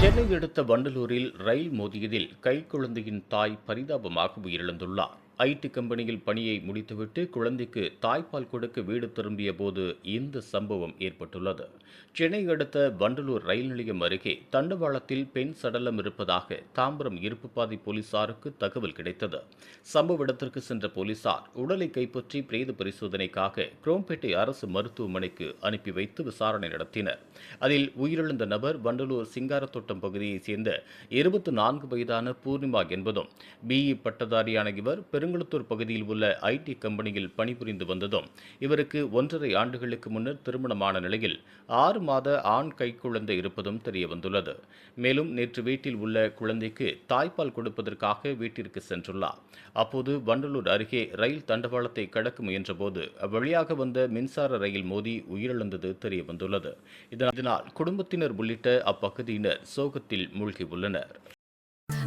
சென்னை அடுத்த வண்டலூரில் ரயில் மோதியதில் கைக்குழந்தையின் தாய் பரிதாபமாக உயிரிழந்துள்ளார். ஐடி கம்பெனியில் பணியை முடித்துவிட்டு குழந்தைக்கு தாய்ப்பால் கொடுக்க வீடு திரும்பிய போது இந்த சம்பவம் ஏற்பட்டுள்ளது. சென்னை அடுத்த வண்டலூர் ரயில் நிலையம் அருகே தண்டவாளத்தில் பெண் சடலம் இருப்பதாக தாம்பரம் இருப்புப்பாதை போலீசாருக்கு தகவல் கிடைத்தது. சம்பவ இடத்திற்கு சென்ற போலீசார் உடலை கைப்பற்றி பிரேத பரிசோதனைக்காக குரோம்பேட்டை அரசு மருத்துவமனைக்கு அனுப்பி வைத்து விசாரணை நடத்தினர். அதில் உயிரிழந்த நபர் வண்டலூர் சிங்காரத்தோட்டம் பகுதியைச் சேர்ந்த இருபத்தி நான்கு வயதான பூர்ணிமா என்பதும் பிஇ பட்டதாரியான இவர் பெரு பெருங்குளத்தூர் பகுதியில் உள்ள ஐடி கம்பெனியில் பணிபுரிந்து வந்ததும் இவருக்கு ஒன்றரை ஆண்டுகளுக்கு முன்னர் திருமணமான நிலையில் ஆறு மாத ஆண் கைக்குழந்தை இருப்பதும் தெரியவந்துள்ளது. மேலும் நேற்று வீட்டில் உள்ள குழந்தைக்கு தாய்ப்பால் கொடுப்பதற்காக வீட்டிற்கு சென்றுள்ளார். அப்போது வண்டலூர் அருகே ரயில் தண்டவாளத்தை கடக்க முயன்றபோது அவ்வழியாக வந்த மின்சார ரயில் மோதி உயிரிழந்தது தெரியவந்துள்ளது. இதனால் குடும்பத்தினர் உள்ளிட்ட அப்பகுதியினர் சோகத்தில் மூழ்கியுள்ளனர்